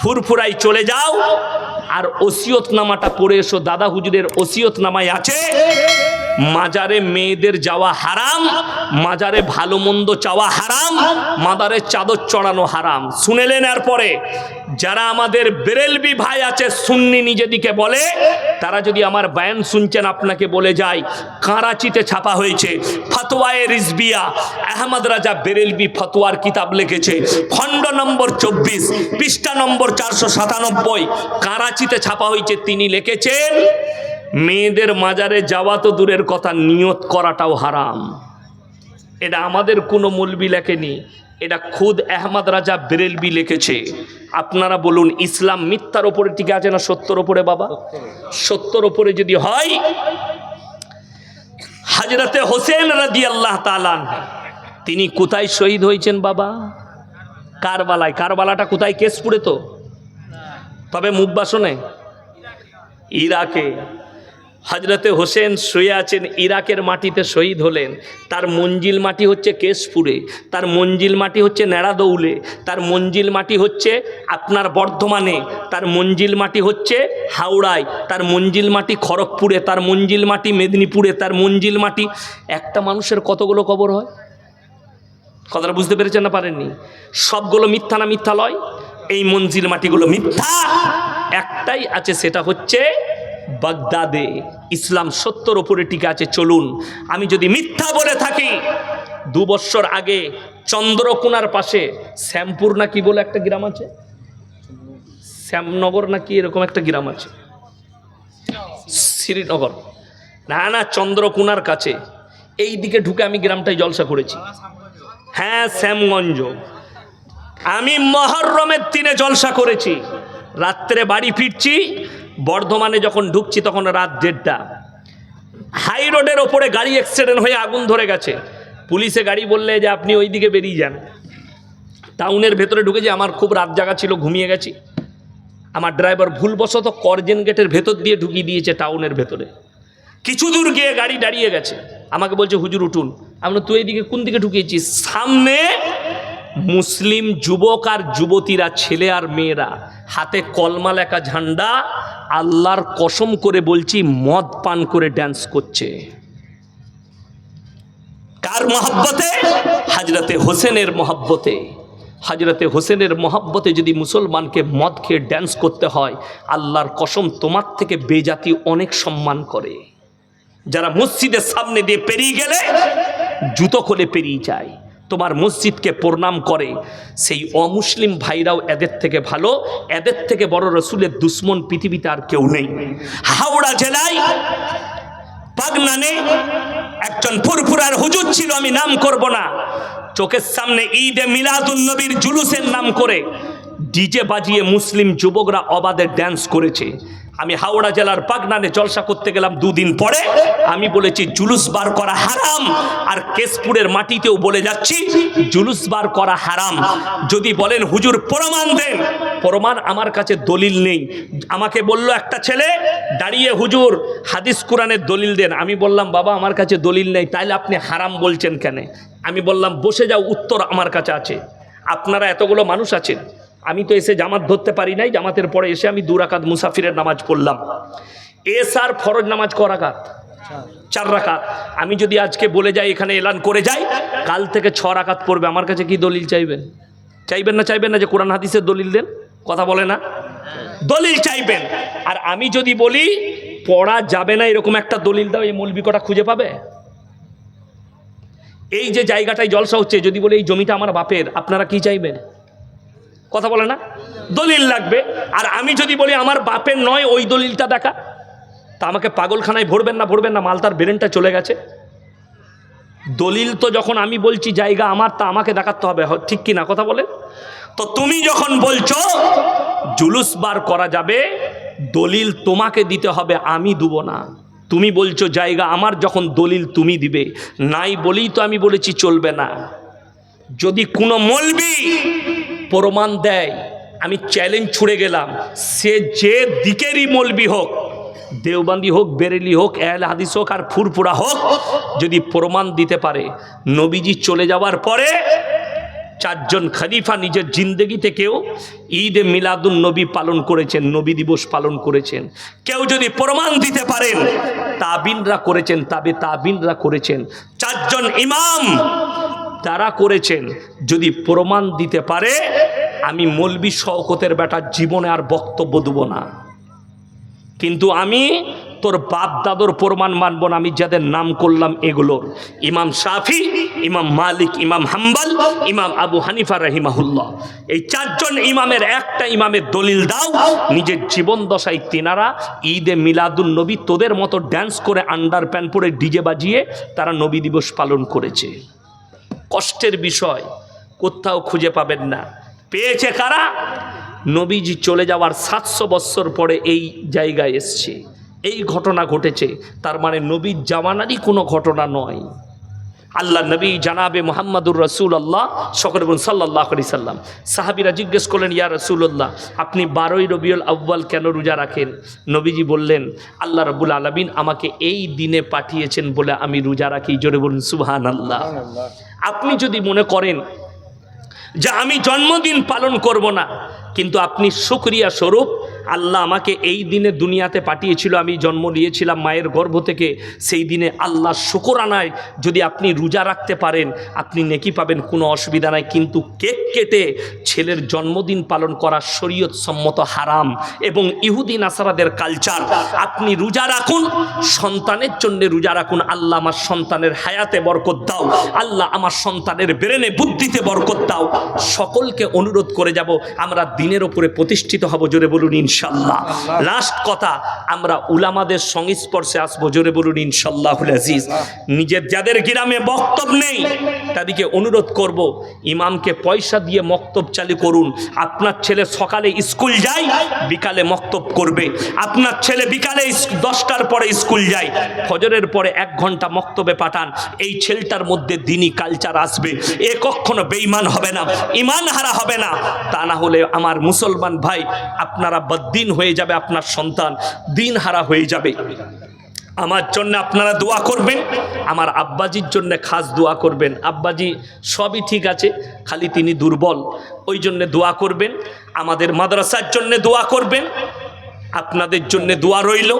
ফুরফুরাই চলে যাও। আর ওসিয়তনামাটা পড়ে এসো। দাদা হুজুরের ওসিয়তনামায় আছে। মাজারে মেয়েদের যাওয়া হারাম, মাজারে ভালো মন্দ চাওয়া হারাম মাদারে চাদর চড়ানো হারাম। শুনেলেন এরপরে, যারা আমাদের বেরেলবি ভাই আছে, সুন্নি নিজেদিকে বলে, তারা যদি আমার বায়ান শুনছেন, আপনাকে বলে যায় কারাচিতে ছাপা হয়েছে, ফতোয়ায়ে রিজবিয়া, আহমদ রাজা বেরেলবি ফতোয়ার কিতাব লিখেছে, খণ্ড নম্বর চব্বিশ, পৃষ্ঠা নম্বর চারশো সাতানব্বই কারাচিতে ছাপা হয়েছে, তিনি লিখেছেন মেয়েদের মাজারে যাওয়া তো দূরের কথা, নিয়ত করাটাও হারাম। এটা আমাদের কোনো মূলবি লেখেনি, এটা খুদ আহমদ রাজা বেরেলবি লিখেছে। আপনারা বলুন, ইসলাম মিথ্যার ওপরে টিকে আছে না সত্যর ওপরে, বাবা? সত্যর ওপরে যদি হয়, হাজরতে হোসেন রাজি আল্লাহ তালান তিনি কোথায় শহীদ হয়েছেন, বাবা? কারবালায়। কারবালাটা কোথায়? কেশপুরে তো। তবে মুখ বাসনে। ইরাকে। হজরতে হোসেন শুয়ে আছেন ইরাকের মাটিতে শহীদ হলেন। তার মঞ্জিল মাটি হচ্ছে কেশপুরে, তার মঞ্জিল মাটি হচ্ছে নেড়াদৌলে, তার মঞ্জিল মাটি হচ্ছে আপনার বর্ধমানে, তার মঞ্জিল মাটি হচ্ছে হাওড়ায়, তার মঞ্জিল মাটি খড়গপুরে, তার মঞ্জিল মাটি মেদিনীপুরে, তার মঞ্জিল মাটি একটা মানুষের কতগুলো কবর হয়? কথাটা বুঝতে পেরেছেন না পারেননি? সবগুলো মিথ্যা না মিথ্যা লয় এই মঞ্জিল মাটিগুলো মিথ্যা। একটাই আছে, সেটা হচ্ছে বাগদাদে ইসলাম সত্যর ওপরে টিকে আছে, চলুন। আমি যদি মিথ্যা বলে থাকি, দু বছর আগে চন্দ্রকোনার পাশে শ্যামপুর না কি বলে একটা গ্রাম আছে? শ্যামনগর না কি এরকম একটা গ্রাম আছে? শ্রীনগর। না না, চন্দ্রকোনার কাছে। এই দিকে ঢুকে আমি গ্রামটায় জলসা করেছি। হ্যাঁ শ্যামগঞ্জ। আমি মহরমের দিনে জলসা করেছি। রাত্রে বাড়ি ফিরছি বর্ধমানে যখন ঢুকছি তখন রাত দেড়টা। হাই রোডের ওপরে গাড়ি অ্যাক্সিডেন্ট হয়ে আগুন ধরে গেছে। পুলিশে গাড়ি বললে যে আপনি ওই দিকে বেরিয়ে যান। টাউনের ভেতরে ঢুকেছি, আমার খুব রাত জাগা ছিল, ঘুমিয়ে গেছি। আমার ড্রাইভার ভুলবশত করজেন গেটের ভেতর দিয়ে ঢুকিয়ে দিয়েছে টাউনের ভেতরে। কিছু দূর গিয়ে গাড়ি দাঁড়িয়ে গেছে। আমাকে বলছে, হুজুর, উঠুন। আমরা তুই এইদিকে কোন দিকে ঢুকিয়েছিস? সামনে মুসলিম যুবক আর যুবতীরা, ছেলে আর মেয়েরা, হাতে কলমা লেখা ঝান্ডা আল্লাহর কসম করে বলছি, মদ পান করে ড্যান্স করছে। কার মহাব্বতে? হাজরতে হোসেনের মহাব্বতে। হাজরতে হোসেনের মহাব্বতে যদি মুসলমানকে মদ খেয়ে ড্যান্স করতে হয়, আল্লাহর কসম তোমার থেকে বেজাতি অনেক সম্মান করে। যারা মসজিদের সামনে দিয়ে পেরিয়ে গেলে, জুতো খুলে পেরিয়ে যায়। তোমার মসজিদকে প্রণাম করে। সেই অমুসলিম ভাইরাও এদের থেকে ভালো, এদের থেকে বড় রসুলের দুশ্মন পৃথিবীতে আর কেউ নেই। হাওড়া জেলায় পাগনানে একজন ফুরফুরার হুজুর ছিল, আমি নাম করব না। চোখের সামনে ঈদে মিলাদুল নবীর জুলুসের নাম করে ডিজে বাজিয়ে মুসলিম যুবকরা অবাধে ড্যান্স করেছে। আমি হাওড়া জেলার পাগনানে জলসা করতে গেলাম দুদিন পরে। আমি বলেছি, জুলুস বার করা হারাম। আর কেশপুরের মাটিতেও বলে যাচ্ছি, জুলুস বার করা হারাম। যদি বলেন, হুজুর, প্রমাণ দেন। প্রমাণ আমার কাছে দলিল নেই। আমাকে বলল একটা ছেলে, দাঁড়িয়ে হুজুর, হাদিস কোরআনের দলিল দেন। আমি বললাম, বাবা, আমার কাছে দলিল নেই, তাইলে আপনি হারাম বলছেন কেন? আমি বললাম, বসে যাও, উত্তর আমার কাছে আছে। আপনারা এতগুলো মানুষ আছেন আমি তো এসে জামাত ধরতে পারি নাই, জামাতের পরে এসে আমি দুরাকাত মুসাফিরের নামাজ পড়লাম। এস আর ফরজ নামাজ ক রাকাত? চার রাকাত। আমি যদি আজকে বলে যাই, এখানে এলান করে যাই, কাল থেকে ছ রাকাত পড়বে। আমার কাছে কি দলিল চাইবেন? চাইবেন না চাইবেন না যে কোরআন হাদিসের দলিল দেন? কথা বলে না? দলিল চাইবেন। আর আমি যদি বলি, পড়া যাবে না এরকম একটা দলিল দাও, এই মৌলবি কটা খুঁজে পাবে? এই যে জায়গাটায় জলসা হচ্ছে, যদি বলে এই জমিটা আমার বাপের, আপনারা কি চাইবেন? কথা বলে না? দলিল লাগবে। আর আমি যদি বলি আমার বাপের নয়, ওই দলিলটা দেখা। তা আমাকে পাগলখানায় ভরবেন না ভরবেন না, মালতার ব্রেনটা চলে গেছে। দলিল তো যখন আমি বলছি জায়গা আমার, তা আমাকে দেখাতে হবে ঠিক কি না? কথা বলে তো তুমি যখন বলছো, জুলুস বার করা যাবে, দলিল তোমাকে দিতে হবে, আমি দেব না। তুমি বলছো জায়গা আমার, যখন দলিল তুমি দিবে। নাই বলেই তো আমি বলেছি চলবে না। যদি কোনো মলবি প্রমাণ দেয়, আমি চ্যালেঞ্জ ছুড়ে গেলাম। সে যে দিকেরই মলবি হোক, দেওবান্দি হোক, বেরেলি হোক এল হাদিস হোক আর ফুরফুরা হোক, যদি প্রমাণ দিতে পারে, নবীজি চলে যাওয়ার পরে চারজন খালিফা নিজের জিন্দগিতে কেউ ঈদে মিলাদুন নবী পালন করেছেন, নবী দিবস পালন করেছেন। কেউ যদি প্রমাণ দিতে পারেন, তাবিনরা করেছেন, তাবে তাবিনরা করেছেন। চারজন ইমাম তারা করেছেন। যদি প্রমাণ দিতে পারে, আমি মলবি শওকতের বেটার জীবনে আর বক্তব্য দেব না। কিন্তু আমি তোর বাপ দাদর প্রমাণ মানব না, আমি যাদের নাম করলাম এগুলোর। ইমাম শাফি, ইমাম মালিক, ইমাম হাম্বাল, ইমাম আবু হানিফা রহিমাহুল্লাহ। এই চারজন ইমামের একটা ইমামের দলিল দাও, নিজের জীবন দশায় তিনারা ঈদে মিলাদুল নবী তোদের মতো ড্যান্স করে আন্ডার প্যান্ট পরে ডিজে বাজিয়ে তারা নবী দিবস পালন করেছে। কষ্টের বিষয়, কোথাও খুঁজে পাবেন না। পেয়েছে কারা? নবীজি চলে যাওয়ার সাতশো বৎসর পরে এই জায়গায় এসছে। এই ঘটনা ঘটেছে। তার মানে নবীর জামানারই কোনো ঘটনা নয়। আল্লাহ নবী জানাবে মোহাম্মদুর রসুল আল্লাহ বলুন সাল্লাহ আলি সাল্লাম। সাহাবিরা জিজ্ঞেস করলেন, ইয়া রসুল্লাহ আপনি বারোই রবিউল আব্বাল কেন রোজা রাখেন? নবীজি বললেন, আল্লাহ রবুল আলমিন আমাকে এই দিনে পাঠিয়েছেন বলে আমি রোজা রাখি। জোরে বলুন সুহান আল্লাহ আপনি যদি মনে করেন যে আমি জন্মদিন পালন করব না, কিন্তু আপনি শুক্রিয়া স্বরূপ আল্লাহ আমাকে এই দিনে দুনিয়াতে পাঠিয়েছিল, আমি জন্ম নিয়েছিলাম মায়ের গর্ভ থেকে। সেই দিনে আল্লাহ শুকরানায় যদি আপনি রোজা রাখতে পারেন, আপনি নেকি পাবেন, কোনো অসুবিধা নাই। কিন্তু কেক কেটে ছেলের জন্মদিন পালন করা শরীয়ত সম্মত হারাম এবং ইহুদি নাসারাদের কালচার আপনি রোজা রাখুন, সন্তানের জন্য রোজা রাখুন। আল্লাহ আমার সন্তানের হায়াতে বরকত দাও। আল্লাহ আমার সন্তানের ব্রেনে বুদ্ধিতে বরকত দাও। সকলকে অনুরোধ করে যাব, আমরা দিনের ওপরে প্রতিষ্ঠিত হব, জোরে বলুন ইনশাল্লাহ। লাস্ট কথা, আমরা উলামাদের সংস্পর্শে আসব, জোরে বলুন ইনশাল্লাহ আজিজ। নিজের যাদের গ্রামে বক্তব্য নেই, তাদেরকে অনুরোধ করব, ইমামকে পয়সা দিয়ে মক্তব চালু করুন। আপনার ছেলে সকালে স্কুল যায়, বিকালে মক্তব করবে। আপনার ছেলে বিকালে দশটার পরে স্কুল যায়, ফজরের পরে এক ঘণ্টা মক্তবে পাঠান। এই ছেলেটার মধ্যে দিনই কালচার আসবে। এ কখনো বেইমান হবে না ইমান হারা হবে না। তা না হলে আমার মুসলমান ভাই, আপনারা বদ্দিন হয়ে যাবে আপনার সন্তান, দিন হারা হয়ে যাবে। আমার জন্য আপনারা দোয়া করবেন, আমার আব্বাজির জন্য খাস দোয়া করবেন। আব্বাজি সবই ঠিক আছে, খালি তিনি দুর্বল, ওই জন্য দোয়া করবেন। আমাদের মাদ্রাসার জন্য দোয়া করবেন। আপনাদের জন্য দোয়া রইল।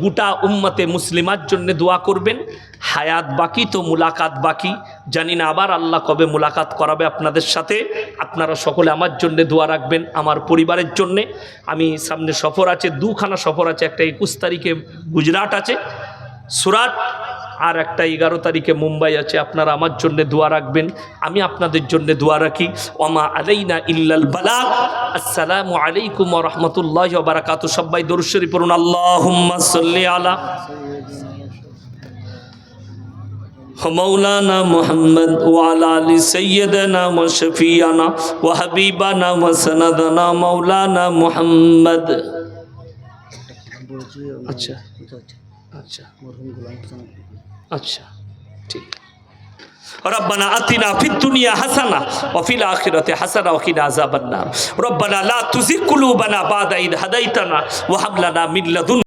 গোটা উম্মতে মুসলিমার জন্য দোয়া করবেন। হায়াত বাকি তো মুলাকাত বাকি। জানি না আবার আল্লাহ কবে মুলাকাত করাবে আপনাদের সাথে। আপনারা সকলে আমার জন্য দোয়া রাখবেন আমার পরিবারের জন্যে। আমি সামনে সফর আছে, দুখানা সফর আছে, একটা একুশ তারিখে গুজরাট আছে। সুরাট আর একটা এগারো তারিখে মুম্বাই আছে আপনারা আমার জন্য দোয়া রাখবেন আমি আপনাদের জন্য দোয়া রাখি ওমা আলাইনা ইল্লাল বালা আসসালামু আলাইকুম ওয়া রাহমাতুল্লাহি ওয়া বারাকাতুহু সবাই দরুদ শরীফ পড়ুন আল্লাহুম্মা সাল্লি আলা مولانا محمد وعلى ال سيدنا وشفيعنا وحبيبنا وسندنا مولانا محمد আচ্ছা আচ্ছা আচ্ছা ঠিক। রব্বানা আতিনা ফিদ দুনিয়া হাসানা, ওয়া ফিল আখিরাতি হাসানা, ওয়া কিনা আযাবান্নার রব্বানা লা তুযিগ কুলুবানা বাদা ইদ হাদাইতানা, ওয়া হাব লানা মিন লাদুন